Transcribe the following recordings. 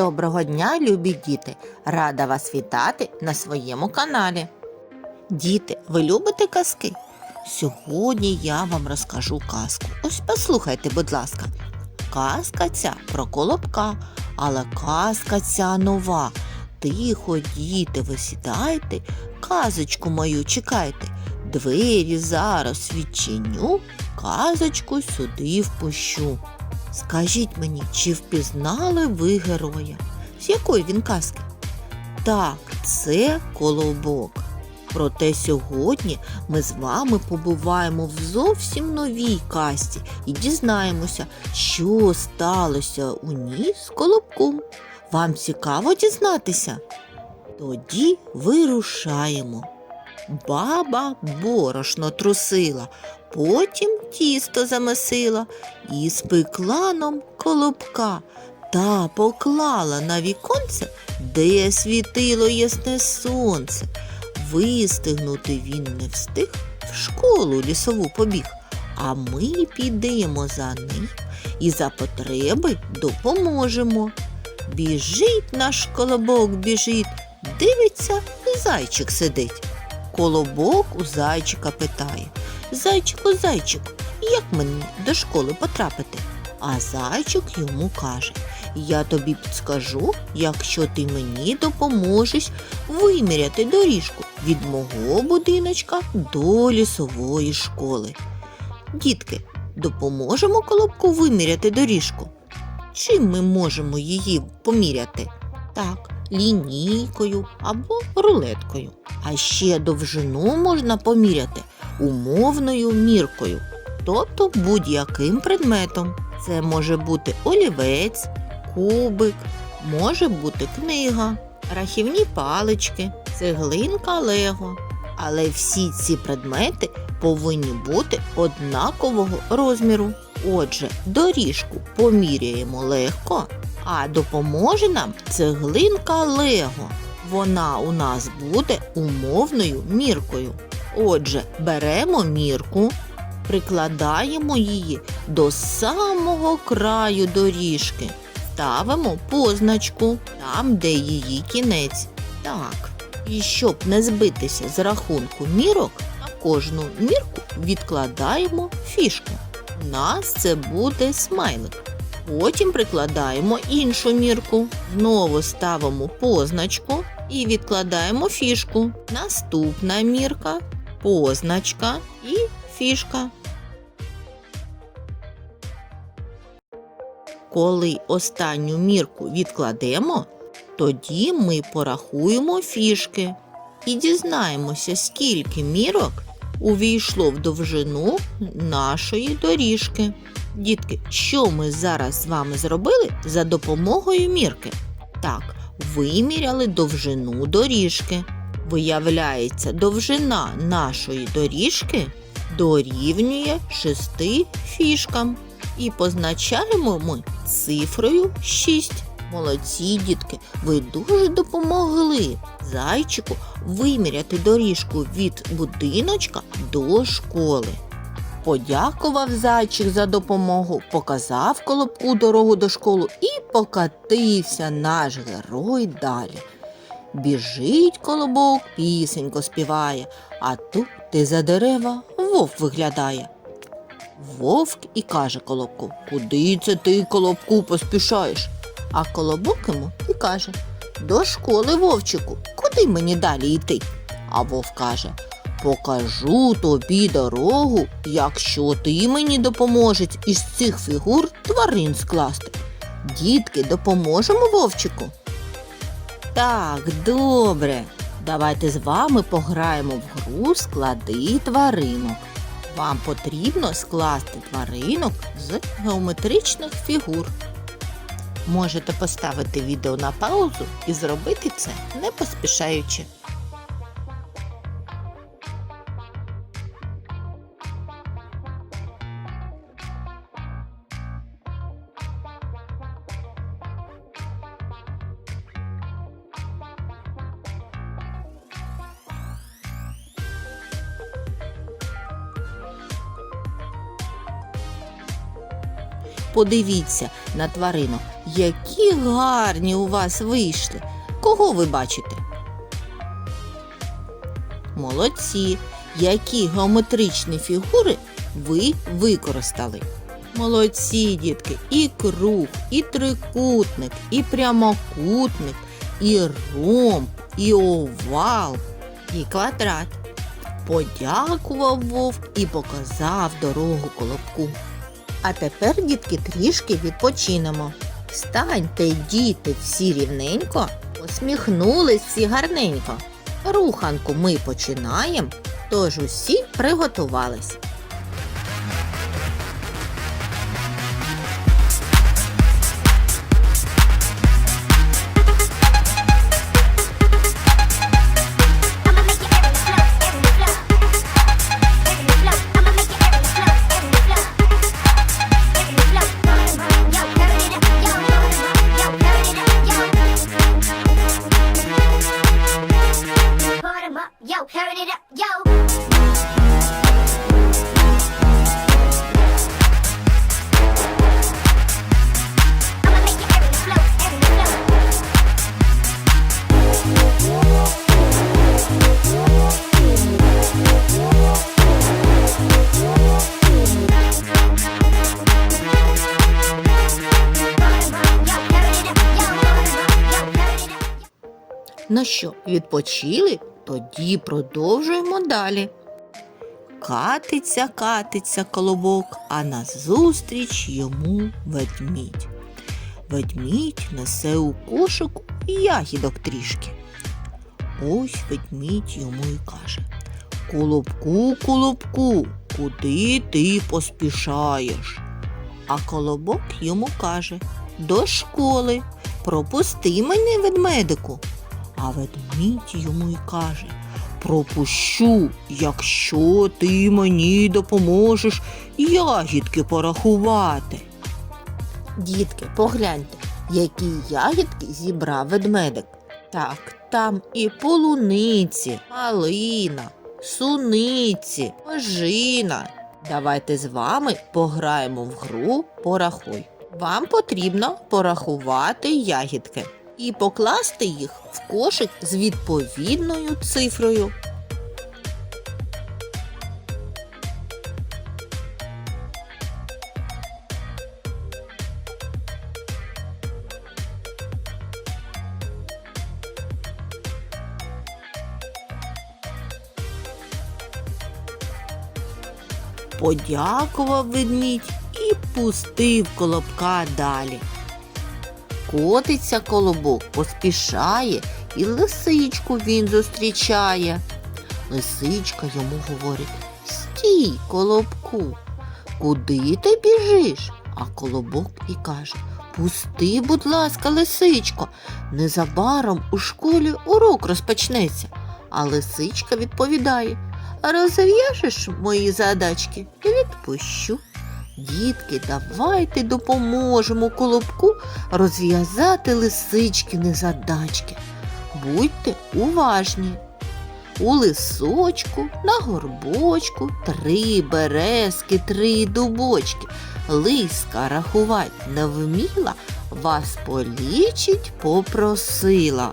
Доброго дня, любі діти! Рада вас вітати на своєму каналі. Діти, ви любите казки? Сьогодні я вам розкажу казку. Ось послухайте, будь ласка. Казка ця про колобка, але казка ця нова. Тихо, діти, ви сідайте, казочку мою чекайте. Двері зараз відчиню, казочку сюди впущу. Скажіть мені, чи впізнали ви героя? З якої він казки? Так, це колобок. Проте сьогодні ми з вами побуваємо в зовсім новій казці і дізнаємося, що сталося у ній з колобком. Вам цікаво дізнатися? Тоді вирушаємо. Баба борошно трусила, потім тісто замесила і спекла нам колобка та поклала на віконце, де світило ясне сонце. Вистигнути він не встиг, в школу лісову побіг, а ми підемо за ним і за потреби допоможемо. Біжить наш колобок, біжить, дивиться, зайчик сидить. Колобок у зайчика питає Зайчику, зайчику, як мені до школи потрапити? А зайчик йому каже Я тобі підскажу, якщо ти мені допоможеш виміряти доріжку від мого будиночка до лісової школи. Дітки, допоможемо колобку виміряти доріжку? Чим ми можемо її поміряти? Так, лінійкою або рулеткою. А ще довжину можна поміряти умовною міркою, тобто будь-яким предметом. Це може бути олівець, кубик, може бути книга, рахівні палички, цеглинка лего. Але всі ці предмети повинні бути однакового розміру. Отже, доріжку поміряємо легко, а допоможе нам цеглинка лего. Вона у нас буде умовною міркою. Отже, беремо мірку, прикладаємо її до самого краю доріжки, ставимо позначку там, де її кінець. Так, і щоб не збитися з рахунку мірок, на кожну мірку відкладаємо фішку. У нас це буде смайлик. Потім прикладаємо іншу мірку, знову ставимо позначку і відкладаємо фішку. Наступна мірка, позначка і фішка. Коли останню мірку відкладемо, тоді ми порахуємо фішки і дізнаємося, скільки мірок увійшло в довжину нашої доріжки. Дітки, що ми зараз з вами зробили за допомогою мірки? Так, виміряли довжину доріжки. Виявляється, довжина нашої доріжки дорівнює 6 фішкам. І позначаємо ми цифрою 6. Молодці, дітки, ви дуже допомогли зайчику виміряти доріжку від будиночка до школи. Подякував зайчик за допомогу, показав колобку дорогу до школи і покатився наш герой далі. Біжить колобок, пісенько співає, а тут ти за дерева вовк виглядає. Вовк і каже колобку, куди це ти, колобку, поспішаєш? А колобок йому і каже, до школи, вовчику, куди мені далі йти? А вовк каже, покажу тобі дорогу, якщо ти мені допоможеш із цих фігур тварин скласти. Дітки, допоможемо вовчику? Так, добре. Давайте з вами пограємо в гру склади тваринок. Вам потрібно скласти тваринок з геометричних фігур. Можете поставити відео на паузу і зробити це не поспішаючи. Подивіться на тваринок, які гарні у вас вийшли. Кого ви бачите? Молодці! Які геометричні фігури ви використали? Молодці, дітки, і круг, і трикутник, і прямокутник, і ромб, і овал, і квадрат. Подякував вовк і показав дорогу колобку. А тепер, дітки, трішки відпочинемо. Встаньте, діти, всі рівненько, посміхнулись всі гарненько. Руханку ми починаємо, тож усі приготувались. Ну що, відпочили? Тоді продовжуємо далі. Катиться, катиться колобок, а назустріч йому ведмідь. Ведмідь несе у кошику ягідок трішки. Ось ведмідь йому й каже Колобку, колобку, куди ти поспішаєш? А колобок йому каже До школи. Пропусти мене, ведмедику. А ведмідь йому й каже Пропущу, якщо ти мені допоможеш ягідки порахувати. Дітки, погляньте, які ягідки зібрав ведмедик. Так, там і полуниці, малина, суниці, ожина. Давайте з вами пограємо в гру Порахуй. Вам потрібно порахувати ягідки і покласти їх в кошик з відповідною цифрою. Подякував ведмідь і пустив колобка далі. Котиться колобок, поспішає, і лисичку він зустрічає. Лисичка йому говорить Стій, колобку, куди ти біжиш? А колобок і каже Пусти, будь ласка, лисичко, незабаром у школі урок розпочнеться. А лисичка відповідає Розв'яжеш мої задачки і відпущу. Дітки, давайте допоможемо колобку розв'язати лисичкини задачки. Будьте уважні. У лисочку на горбочку три березки, три дубочки. Лиска рахувать не вміла, вас полічить попросила.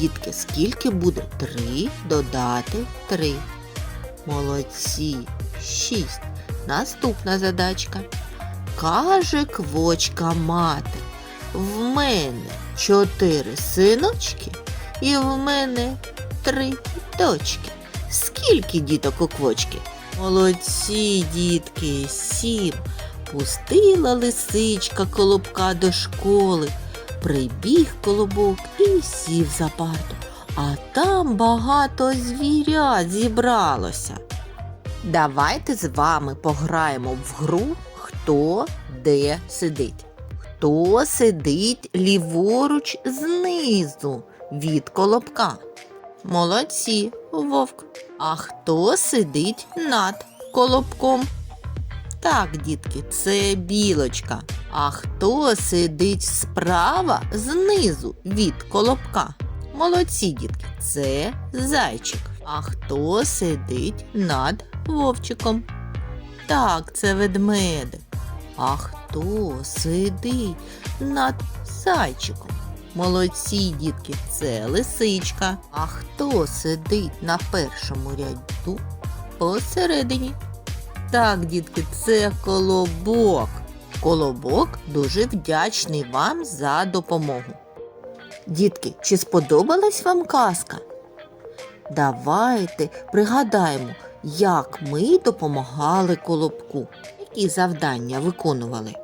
Дітки, скільки буде три додати три? Молодці, шість. Наступна задачка. Каже квочка мати. В мене чотири синочки і в мене три дочки. Скільки діток у квочки? Молодці, дітки, сім. Пустила лисичка колобка до школи. Прибіг колобок і сів за парту. А там багато звірят зібралося. Давайте з вами пограємо в гру Хто де сидить. Хто сидить ліворуч знизу від колобка? Молодці, вовк. А хто сидить над колобком? Так, дітки, це білочка. А хто сидить справа знизу від колобка? Молодці, дітки, це зайчик. А хто сидить над вовчиком? Так, це ведмедик. А хто сидить над зайчиком? Молодці, дітки, це лисичка. А хто сидить на першому ряду посередині? Так, дітки, це колобок. Колобок дуже вдячний вам за допомогу. Дітки, чи сподобалась вам казка? Давайте пригадаємо, як ми допомагали колобку, які завдання виконували.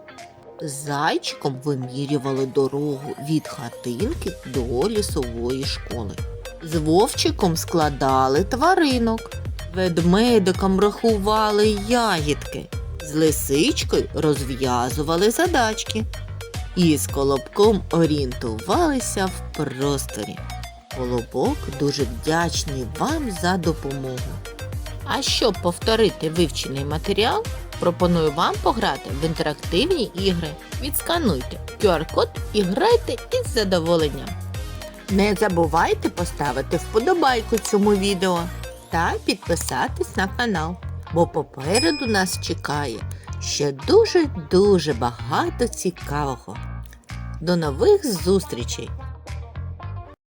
Зайчиком вимірювали дорогу від хатинки до лісової школи. З вовчиком складали тваринок, ведмедиком рахували ягідки, з лисичкою розв'язували задачки і з колобком орієнтувалися в просторі. Колобок дуже вдячний вам за допомогу. А щоб повторити вивчений матеріал, пропоную вам пограти в інтерактивні ігри. Відскануйте QR-код і грайте із задоволенням. Не забувайте поставити вподобайку цьому відео та підписатись на канал, бо попереду нас чекає ще дуже-дуже багато цікавого. До нових зустрічей!